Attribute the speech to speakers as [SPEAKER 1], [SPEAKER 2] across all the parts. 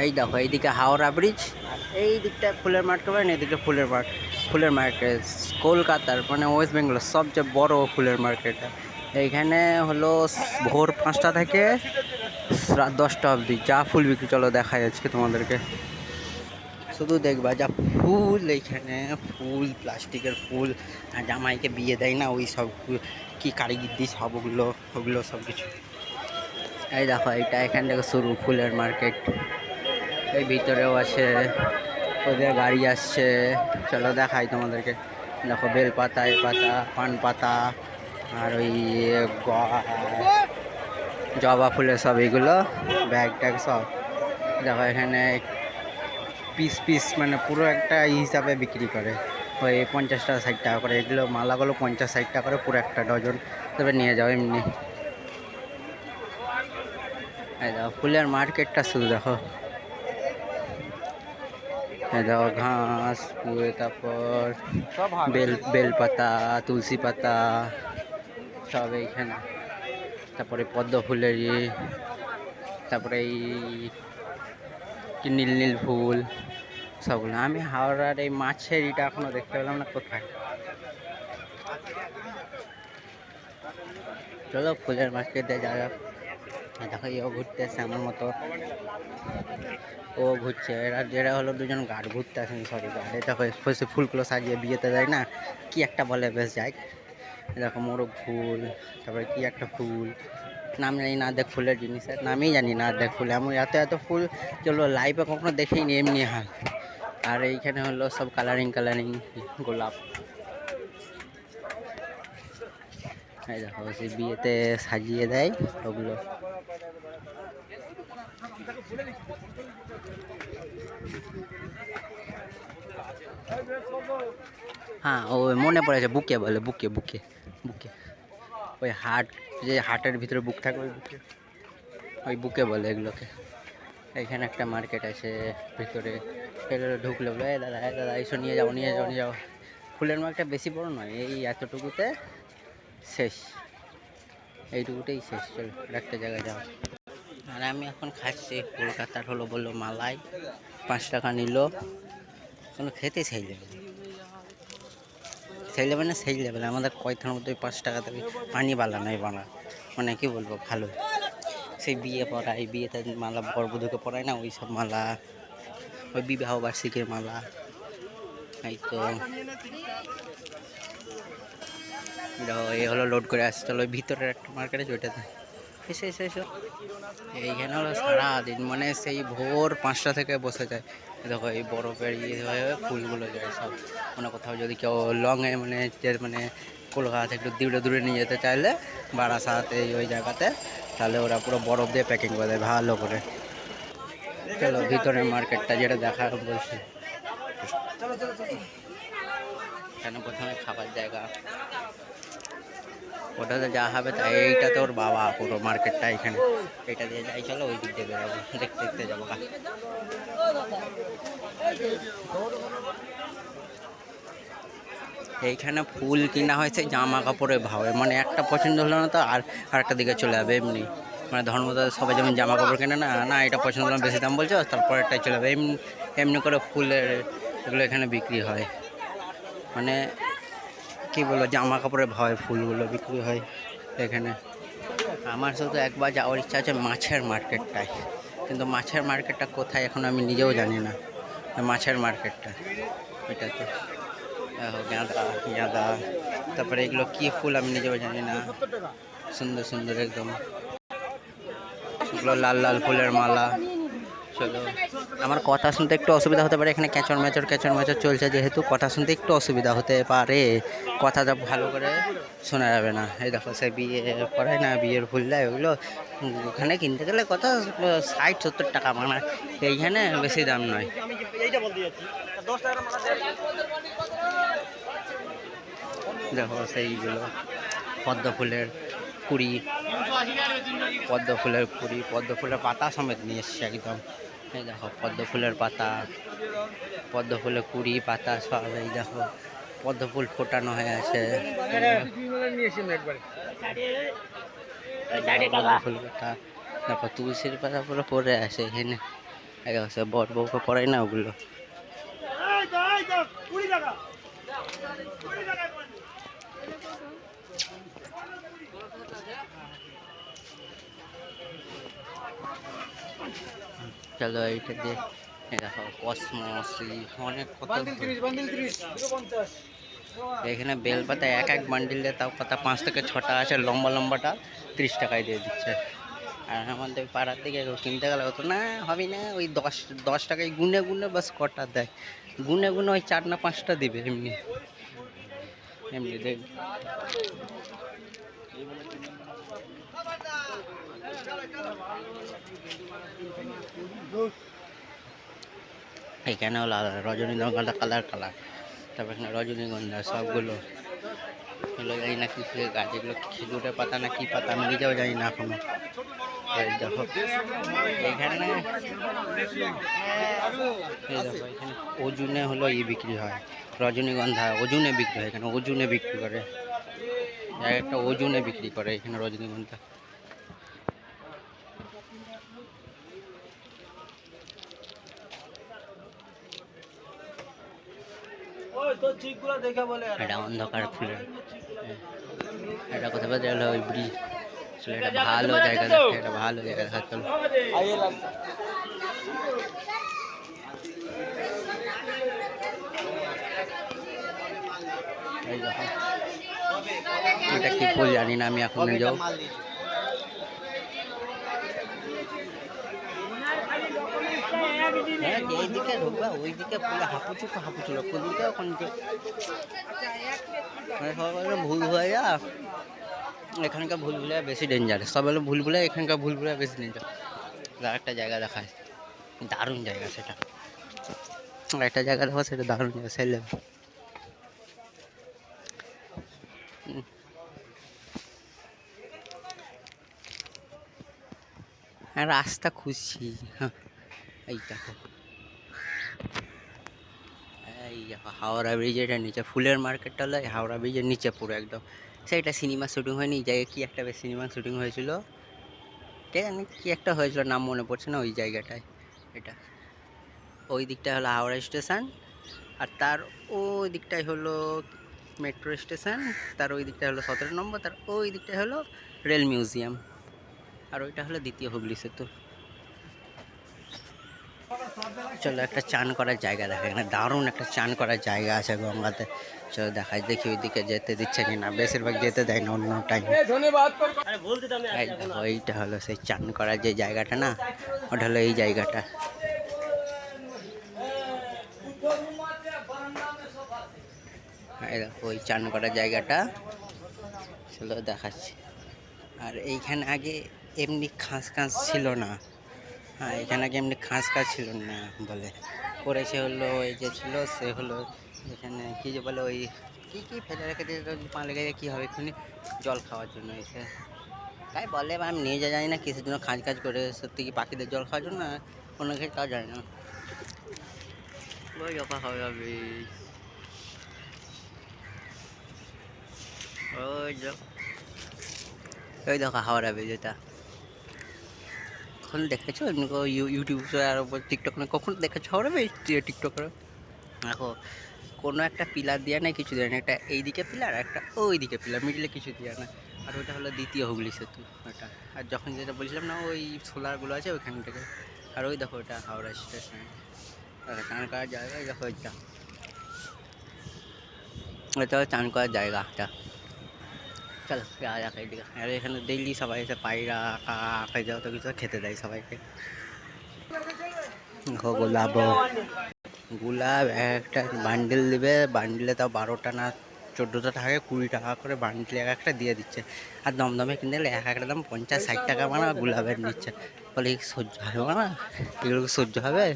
[SPEAKER 1] এই দেখো, এইদিকে হাওড়া ব্রিজ আর এই দিকটা ফুলের মার্ট করবেন এদিকে ফুলের মার্ট ফুলের মার্কেট কলকাতার মানে ওয়েস্ট বেঙ্গলের সবচেয়ে বড় ফুলের মার্কেট এইখানে হলো ভোর পাঁচটা থেকে রাত দশটা অবধি, যা ফুল বিক্রি, চলো দেখা যাচ্ছে তোমাদেরকে। শুধু দেখবা, যা ফুল এইখানে, ফুল, প্লাস্টিকের ফুল, আর জামাইকে বিয়ে দেয় না, ওই সব কি কারিগিদ্দি সব ওগুলো ওগুলো সব কিছু এই দেখো এটা এখান থেকে শুরু ফুলের মার্কেট এই ভিতরেও আছে, ওদের গাড়ি আসছে। চলো দেখাই তোমাদেরকে। দেখো বেল পাতা এ পাতা পান পাতা আর ওই গ- জবা ফুলের সব এগুলো, ব্যাগ ট্যাগ সব। দেখো এখানে পিস পিস মানে পুরো একটা হিসাবে বিক্রি করে। ওই পঞ্চাশ টাকা, ষাট টাকা করে। এগুলো মালাগুলো পঞ্চাশ, ষাট টাকা করে, পুরো একটা ডজন তবে নিয়ে যাও এমনি। দেখো, ফুলের মার্কেটটা শুধু দেখো। দেখো ঘাস, পুয়ে তারপর বেল বেল পাতা তুলসী পাতা সব এইখানে। তারপরে পদ্ম ফুলের ই তারপরে এই নীল নীল ফুল, সবগুলো। আমি হাওড়ার এই মাছের ইটা এখনও দেখতে পেলাম না, কোথায়? চলো ফুলের মার্কেটে যা যাক। আর দেখো, এও ঘুরতে এসছে আমার মতো। ও ঘুরছে, এরা যেটা হলো দুজন গার্ড ঘুরতে আসেন সরি গার্ড এটা হয়েছে ফুলগুলো সাজিয়ে বিয়েতে যায় না, কি একটা বলে, বেশ যায় দেখো, মোরগ ফুল, তারপরে কি একটা ফুল। নাম জানি না, দেখ ফুলের জিনিসের নামই জানি না, দেখ ফুল এমন এত এত ফুল চলো লাইভে কখনো দেখিনি, এমনি হাল। আর এইখানে হলো সব কালারিং কালারিং গোলাপ। এই দেখো, সে বিয়েতে সাজিয়ে দেয় ওগুলো। হ্যাঁ ও মনে পড়েছে বুকে বলে, বুকে বুকে বুকে। ওই হাট, যে হাটের ভিতরে বুক থাকে, ওই বুকে। ওই বুকে বলে এগুলোকে। এখানে একটা মার্কেট আছে, ভিতরে ঢুকলে বলে "এই দাদা এই দাদা এইসব নিয়ে যাও নিয়ে যাও নিয়ে যাও। ফুলের মার্কেটটা বেশি বড় নয়, এই এতটুকুতে শেষ। এইটুকুতেই শেষ, চল, একটা জায়গায় যাও আর আমি এখন খাচ্ছি, কলকাতার হলো বলল মালাই, পাঁচ টাকা নিল। কোনো খেতে সেই লেভেল সেই লেভেল না সেই লেভেল আমাদের কয়থার মধ্যে পাঁচ টাকা থেকে পানি বালা নাই বানা। মানে কি বলব, ভালো। সেই বিয়ে পড়ায় বিয়েতে মালা বরবধূকে পড়ায় না ওই সব মালা, ওই বিবাহ বার্ষিকীর মালা। এই তো। এই হলো লোড করে চলো ওই ভিতরের একটা মার্কেট ওইটাতে এসে এসে, এসো। এইখানে হলো সারাদিন মানে সেই ভোর পাঁচটা থেকে বসে যায়। দেখো এই বরফের ইয়ে হয়ে ফুলগুলো যায় সব। মানে কোথাও যদি কেউ লংয়ে মানে মানে কলকাতা থেকে একটু দূরে দূরে নিয়ে যেতে চাইলে বারাসাত এই ওই জায়গাতে, তাহলে ওরা পুরো বরফ দিয়ে প্যাকিং করে দেয় ভালো করে। চলো ভিতরের মার্কেটটা যেটা দেখা বলছি। এখানে প্রথমে খাবার জায়গা। ওটাতে যা হবে তাই এইটা তো ওর বাবা, পুরো মার্কেটটা এখানে। এটা দিয়ে যাই, চলো ওই দিক দিয়ে বেরোবো। দেখতে দেখতে যাব। এইখানে ফুল কিনা হয়েছে, জামা কাপড়ের ভাবে। মানে একটা পছন্দ হলো না তো, আর আরেকটা দিকে চলে যাবে এমনি। মানে ধর্মদার সবাই যেমন জামা কাপড় কেনে না না, এটা পছন্দ হলো বেশি দাম বলছো, তারপর এটাই চলে যাবে। এমনি এমনি করে ফুলের এগুলো এখানে বিক্রি হয়। মানে কি বলব জামা কাপড়ের ভয়, ফুলগুলো বিক্রি হয় এখানে। আমার শুধু একবার যাওয়ার ইচ্ছা আছে মাছের মার্কেটটায়। কিন্তু মাছের মার্কেটটা কোথায় এখন আমি নিজেও জানি না। মাছের মার্কেটটা, এটাতে। দেখো গাঁদা গাঁদা। তারপরে এগুলো কি ফুল আমি নিজেও জানি না। সুন্দর সুন্দর একদম। এগুলো লাল লাল ফুলের মালা। চলো। আমার কথা শুনতে একটু অসুবিধা হতে পারে, এখানে ক্যাচর ম্যাচর ক্যাচর ম্যাচর চলছে যেহেতু কথা শুনতে একটু অসুবিধা হতে পারে। কথাটা ভালো করে শোনা যাবে না। এই দেখো, সে বিয়ে করায় না, বিয়ের ফুল দেয় ওগুলো ওখানে কিনতে গেলে কত ষাট, সত্তর টাকা মানে এইখানে বেশি দাম নয়। দেখো সেইগুলো, পদ্ম ফুলের কুড়ি, পদ্ম ফুলের কুড়ি, পদ্ম ফুলের পাতা সমেত নিয়ে এসছে একদম। এই দেখো পদ্ম ফুলের পাতা পদ্ম ফুলের কুড়ি, পাতা সব এই দেখো পদ্ম ফুল ফোটানো হয়ে আছে। ফুল পাতা দেখো তুলসীর পাতা পুরো পড়ে আছে এখানে। বর বউকে পড়াই না ওগুলো? চলো এইটা দিয়ে। দেখো কসমস অনেক কত এখানে বেলপাতা এক এক বান্ডিলে তাও পাতা পাঁচ থেকে ছটা আছে লম্বা লম্বাটা তিরিশ টাকায় দিয়ে দিচ্ছে। আর আমাদের পাড়ার দিকে কিনতে গেলে হতো না হবে না ওই দশ দশ টাকায় গুনে গুনে বাস কটা দেয়। গুনে গুনে ওই চার না পাঁচটা দিবে এমনি। এমনি দেখ। এখানে হলো আলাদা রজনীগন্ধা কালার কালার। তারপর এখানে রজনীগন্ধা, সবগুলো। এগুলো জানি না কি গাছ, এগুলো খেজুরের পাতা না কি পাতা, আমি নিজেও জানি না এখনও। দেখো, এখানে এখানে ওজনে হলো ই বিক্রি হয়। রজনীগন্ধা ওজনে বিক্রি হয়, এখানে ওজনে বিক্রি করে। একটা ওজনে বিক্রি করে এখানে রজনীগন্ধা। এটা অন্ধকার ফুলের। এটা কথা বলতে গেলে ওই ব্রিজ? আসলে এটা ভালো জায়গা দেখে এটা ভালো জায়গা দেখা চলো। এই দেখো। এটা কি ফুল জানি না আমি এখন যাও হ্যাঁ যেদিকে ঢুকবা ওইদিকে ফুলে হাঁপুচু হাঁপুচুলো কোন দিকে দিকে মানে সবাই ভুল ভুলাইয়া, এখানকার ভুল ভুলাইয়া বেশি ডেঞ্জার সব বলে ভুল ভুলাইয়া এখানকার ভুল ভুলাইয়া বেশি ডেঞ্জার আর একটা জায়গা দেখায়। দারুণ জায়গা সেটা। একটা জায়গা দেখো সেটা দারুণ জায়গা হ্যাঁ রাস্তা খুঁজছি। হ্যাঁ এই দেখো। এই হাওড়া ব্রিজের নিচে, ফুলের মার্কেটটা হলো হাওড়া ব্রিজের নিচে পুরো একদম। সেটা সিনেমা শুটিং হয়নি, এই জায়গায় কি একটা বেশ সিনেমা শুটিং হয়েছিল? ঠিক জানি কি একটা হয়েছিল, নাম মনে পড়ছে না, ওই জায়গাটায়। এটা। ওই দিকটা হলো হাওড়া স্টেশন আর তার ওই দিকটাই হলো মেট্রো স্টেশন তার ওই দিকটা হলো সতেরো নম্বর, তার ওই দিকটা হলো রেল মিউজিয়াম আর ওইটা হলো দ্বিতীয় হুগলি সেতু। চলো একটা চান করার জায়গা দেখা এখানে দারুণ একটা চান করার জায়গা আছে গঙ্গাতে। চলো দেখাই দেখি ওইদিকে যেতে দিচ্ছে কি না বেশিরভাগ যেতে দেয় না অন্য টাইম এইটা হলো সেই চান করার যে জায়গাটা না ওটা হলো এই জায়গাটা। এই দেখো ওই চান করার জায়গাটা। চলো দেখাচ্ছি। আর এইখানে আগে এমনি খাঁস খাঁস ছিল না। এখানে আগে এমনি খাস খাস ছিল না বলে। করেছে হলো ওই যে ছিল সে হলো এখানে কি যে বলে ওই কী কী ফেলে রেখে দিয়ে পা লেগে যায় কী হবে এক্ষুনি? জল খাওয়ার জন্য এসে। তাই বলে আমি নিয়ে যা জানি না কিসের জন্য খাঁজ কাজ করে সত্যি কি পাখিদের জল খাওয়ার জন্য? না কোনো কিছু তাও জানি না। ওই যখন হবে হবে। ওই দেখো হাওড়া ব্রিজ এটা কখন দেখেছ? এমনি ইউ- ইউটিউব আর টিকটক না কখন দেখেছ? ব্রিজ টিকটকের দেখো, কোনো একটা পিলার দেওয়া নেই, কিছু দেওয়া নেই। একটা এইদিকে পিলার, একটা ওই দিকে পিলার, মিডিলে কিছু দেওয়া না আর ওইটা হলো দ্বিতীয় হুগলি সেতু ওটা আর যখন যেটা বলছিলাম না, ওই সোলারগুলো আছে ওইখান থেকে। আর ওই দেখো ওটা হাওড়া স্টেশন। আর চান করার জায়গা দেখো ওইটা হলো চান করার জায়গাটা চলো যাওয়া যাক এইদিকে আর এখানে ডেইলি সবাই এসে পায়রা কাকা যত কিছু খেতে দেয় সবাইকে। গোলাপ। গোলাপ একটা বান্ডেল দেবে বান্ডেলে তাও বারোটা না চোদ্দোটা থাকে, কুড়ি টাকা করে বান্ডেল এক একটা দিয়ে দিচ্ছে। আর দমদমে কিনতে গেলে এক একটা দাম পঞ্চাশ, ষাট টাকা মানে গোলাপের নিচ্ছে। বলে সহ্য হবে না এগুলো সহ্য হবে?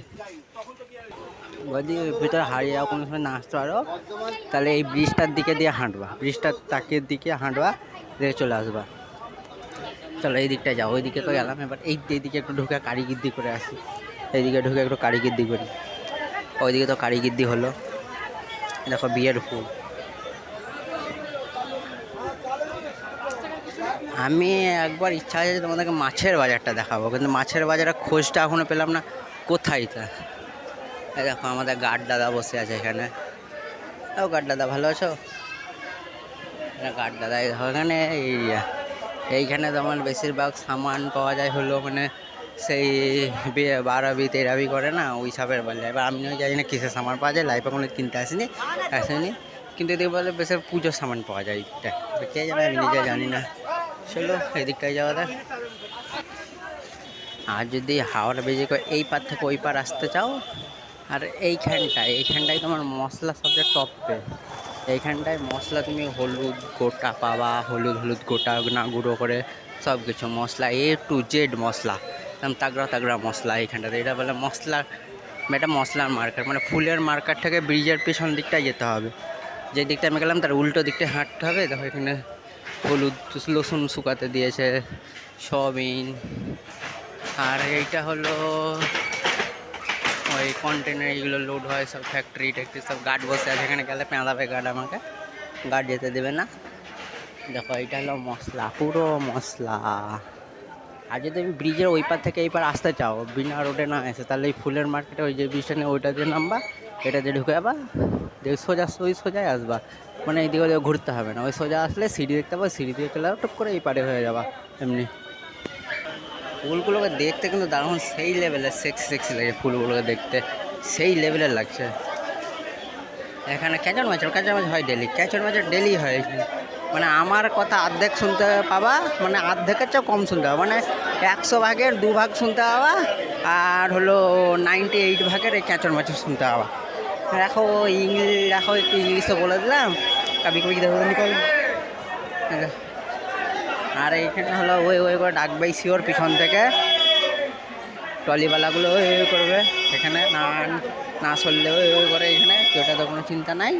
[SPEAKER 1] বলছি ভিতরে হারিয়ে যাও কোনো সময় না আসতে পারো, তাহলে এই ব্রিজটার দিকে দিয়ে হাঁটবা। ব্রিজটার তাকের দিকে হাঁটবা, দিয়ে চলে আসবা। চলো এই দিকটা যাও ওই দিকে তো গেলাম। এবার এই দিকে একটু ঢুকে কারিগিদ্দি করে আসি। এইদিকে ঢুকে একটু কারিগিদ্দি করি। ওইদিকে তো কারিগিদ্দি হলো। দেখো বিয়ের ফুল। আমি একবার ইচ্ছা আছে তোমাদেরকে মাছের বাজারটা দেখাবো, কিন্তু মাছের বাজারের খোঁজটা এখনও পেলাম না। কোথায় তা দেখো, আমাদের গার্ড দাদা বসে আছে এখানে। ও গার্ড দাদা, ভালো আছো? গার্ড দাদা এখানে এই এইখানে তোমার বেশিরভাগ সামান পাওয়া যায় হলো মানে সেই বারাবি তেরাবি করে না, ওই সবের বলে এবার আমিও জানি না কিসের সামান পাওয়া যায়, লাইফে কোনো কিনতে আসিনি, আসেনি। কিন্তু এদিকে বলে বেশ পুজোর সামান পাওয়া যায় এইটা। কে জানে, আমি নিজে জানি না। চলো, এদিকটায় যাওয়া দেখ আর যদি হাওড়া বেজে করে এই পার থেকে ওই পার আসতে চাও আর এইখানটায় এইখানটায় তোমার মশলা সবচেয়ে টপে এইখানটায় মশলা তুমি হলুদ গোটা পাবা, হলুদ হলুদ গোটা না গুঁড়ো করে সব কিছু মশলা এ টু জেড মশলা, একদম তাগড়া তাগড়া মশলা এইখানটাতে। এটা বলে মশলা, এটা মশলার মার্কেট মানে ফুলের মার্কেট থেকে ব্রিজের পেছন দিকটায় যেতে হবে। যে দিকটা আমি গেলাম, তার উল্টো দিকটায় হাঁটতে হবে। দেখো এখানে হলুদ রসুন শুকাতে দিয়েছে, সয়াবিন। আর এইটা হলো ওই কন্টেনার এগুলো লোড হয়, সব ফ্যাক্টরি ট্যাক্টরি সব গার্ড বসে আছে, এখানে গেলে পেঁদাবে গার্ড আমাকে। গার্ড যেতে দেবে না। দেখো, এটা হলো মশলা, পুরো মশলা। আর যদি তুমি ব্রিজের ওই পার থেকে এই পার আসতে চাও, বিনা রোডে না এসে, তাহলে এই ফুলের মার্কেটে ওই যে ব্রিজটা নেই, ওইটা দিয়ে নামবা, এটা দিয়ে ঢুকে যাবা। দিয়ে সোজা, ওই সোজাই আসবা। মানে ওদিকে ঘুরতে হবে না, ওই সোজা আসলে সিঁড়ি দেখতে পাবো, সিঁড়ি দিয়ে চলে টুক করে এই পারে হয়ে যাবা, এমনি। ফুলগুলোকে দেখতে কিন্তু দারুণ, সেই লেভেলের সেক্সি সেক্সি লাগে ফুলগুলোকে দেখতে। সেই লেভেলের লাগছে। এখানে ক্যাচর মাছের ক্যাচর মাছ হয় ডেলি ক্যাচর মাছের ডেলি হয়। মানে আমার কথা অর্ধেক শুনতে পাবা মানে অর্ধেকের চেয়েও কম শুনতে পাবা। মানে একশো ভাগের দু ভাগ শুনতে পাবা, আর হলো নাইনটি এইট ভাগের এই ক্যাচর মাছের শুনতে পাবা। দেখো ইংলিশ দেখো একটু ইংলিশে বলে দিলাম। কাবি কবি দেখো আর এইখানে হলো ওই ওই করে ডাকবে শিওর পিছন থেকে। ট্রলিওয়ালাগুলো ওই ওই করবে এখানে। না না চললে ওই ওই করে এখানে। ওটা তো কোনো চিন্তা নাই।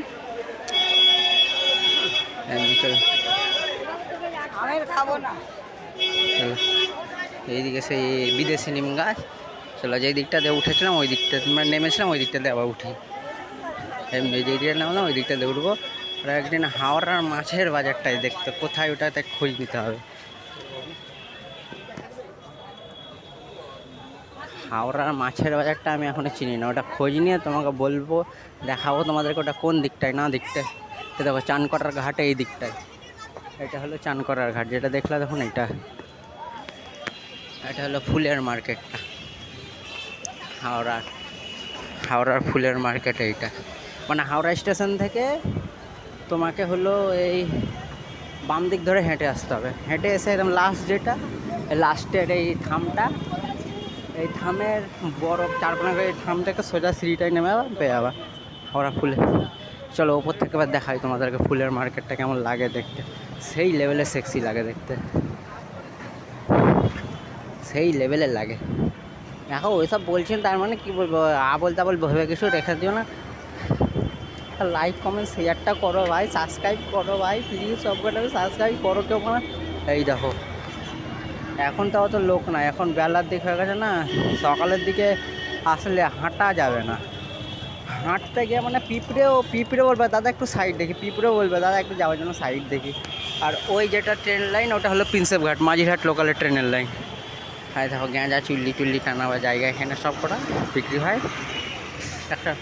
[SPEAKER 1] চলো। চলো। এইদিকে সেই বিদেশি নিম গাছ। চলো যেই দিকটাতে উঠেছিলাম ওই দিকটা মানে নেমেছিলাম ওই দিকটাতে আবার উঠি। এমনি যেই দিকটা নামলাম ওই দিকটাতে উঠবো। আর একদিন হাওড়ার মাছের বাজারটাই দেখতে কোথায় ওটাতে খোঁজ নিতে হবে। হাওড়ার মাছের বাজারটা আমি এখনও চিনি না। ওটা খোঁজ নিয়ে তোমাকে বলব, দেখাবো তোমাদেরকে ওটা কোন দিকটায়, না দিকটায়। তো দেখো চান করার ঘাটে এই দিকটায়। এটা হলো চান করার ঘাট, যেটা দেখলা দেখুন এটা। এটা হলো ফুলের মার্কেটটা। হাওড়ার হাওড়ার ফুলের মার্কেট এইটা। মানে হাওড়া স্টেশন থেকে তোমাকে হলো এই বাম দিক ধরে হেঁটে আসতে হবে। হেঁটে এসে একদম লাস্ট যেটা লাস্টের এই থামটা এই থামের বরফ চারপানা করে এই থাম থেকে সোজা সিঁড়িটাই নেমে আবার পেয়ে যাবা হাওড়া ফুলে। চলো, ওপর থেকে এবার দেখাই তোমাদেরকে ফুলের মার্কেটটা কেমন লাগে দেখতে। সেই লেভেলে সেক্সি লাগে দেখতে। সেই লেভেলের লাগে। দেখো, ওইসব বলছেন তার মানে কি বলব আবল তাবল ভেবে কিছু রেখে দিও না। লাইক কমেন্ট শেয়ারটা করো ভাই সাবস্ক্রাইব করো ভাই প্লিজ সবকটাকে সাবস্ক্রাইব করো কেউ মানে এই দেখো এখন তো অত লোক না, এখন বেলার দিক হয়ে গেছে না, সকালের দিকে আসলে হাঁটা যাবে না। হাঁটতে গিয়ে মানে পিঁপড়েও, পিঁপড়ে বলবে, দাদা একটু সাইড দেখি। পিঁপড়েও বলবে, দাদা একটু যাওয়ার জন্য সাইড দেখি। আর ওই যেটা ট্রেন লাইন ওটা হলো প্রিন্সেপঘাট মাঝিরহাট লোকালের ট্রেনের লাইন হ্যাঁ দেখো গেঁজা চুল্লি টুল্লি টানা বা জায়গা, এখানে সব কটা বিক্রি হয়। একটা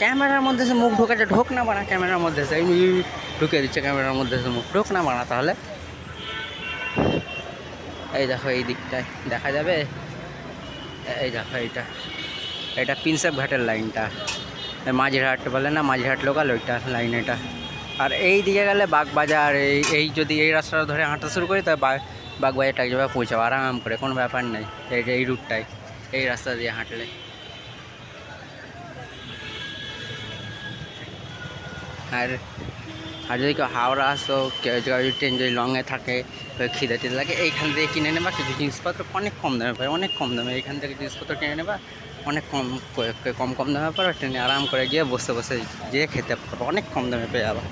[SPEAKER 1] ক্যামেরার মধ্যে সে মুখ ঢোকাচ্ছে, ঢোক না বানা ক্যামেরার মধ্যে সে ঢুকে দিচ্ছে ক্যামেরার মধ্যে সে মুখ। ঢোক না বানা তাহলে। এই দেখো এই দিকটায়, দেখা যাবে? এই দেখো এইটা। এটা প্রিন্সেপ ঘাটের লাইনটা। মাঝিরহাট বলে না, মাঝিরহাট লোকাল ওইটা লাইন এটা। আর এই দিকে গেলে বাগবাজার, এই এই যদি এই রাস্তাটা ধরে হাঁটা শুরু করি, তাহলে বাগ, বাগবাজারটা এক জায়গায় পৌঁছাবো, আরাম করে, কোনো ব্যাপার নেই। এই এই রুটটায় এই রাস্তা দিয়ে হাঁটলে। আর আর যদি কেউ হাওড়া আসো, কেউ যদি ট্রেন যদি লংয়ে থাকে খিদে টিদে লাগে, এইখান থেকে কিনে নেবা। কিছু জিনিসপত্র অনেক কম দামে পাই অনেক কম দামে। এইখান থেকে জিনিসপত্র কিনে নেবা, অনেক কম কম কম দামে পাবে ট্রেনে আরাম করে গিয়ে বসে বসে গিয়ে খেতে পারবে। অনেক কম দামে পেয়ে যাবা।